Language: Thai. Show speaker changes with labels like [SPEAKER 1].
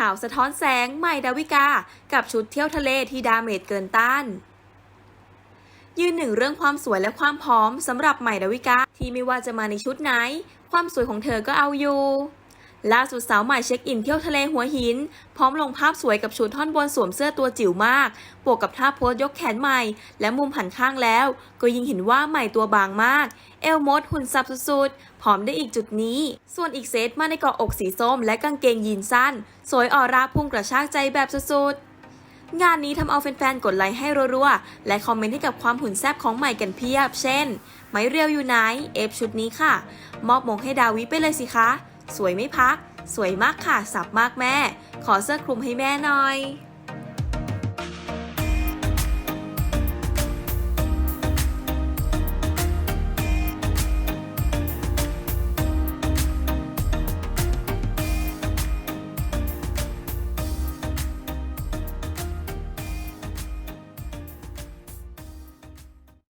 [SPEAKER 1] ข่าวสะท้อนแสงใหม่ดาวิกา กับชุดเที่ยวทะเลที่ดาเมจเกินต้านยืนหนึ่งเรื่องความสวยและความพร้อมสำหรับใหม่ดาวิกาที่ไม่ว่าจะมาในชุดไหน ความสวยของเธอก็เอาอยู่ ล่าสุดสาวใหม่เช็คอินเที่ยวทะเลหัวหิน พร้อมลงภาพสวยกับชุดท่อนบนสวมเสื้อตัวจิ๋วมาก บวกกับท่าโพสยกแขนใหม่ และมุมหันข้างแล้ว ก็ยิ่งเห็นว่าใหม่ตัวบางมาก เอวมดหุ่นสับสุดๆ ผอมได้อีกจุดนี้ ส่วนอีกเซตมาในเกาะอกสีส้ม และกางเกงยีนสั้น สวยออร่าพุ่งกระชากใจแบบสุดๆ งานนี้ทำเอาแฟนๆ กดไลค์ให้รัวๆ และคอมเมนต์ให้กับความหุ่นแซ่บของใหม่กันเพียบ เช่น ไม้เรียวอยู่ไหน เอฟชุดนี้ค่ะ มอบมงให้ดาวิไปเลยสิคะ สวยไม่พัก สวยมากค่ะ สับมากแม่ ขอเสื้อคลุมให้แม่หน่อย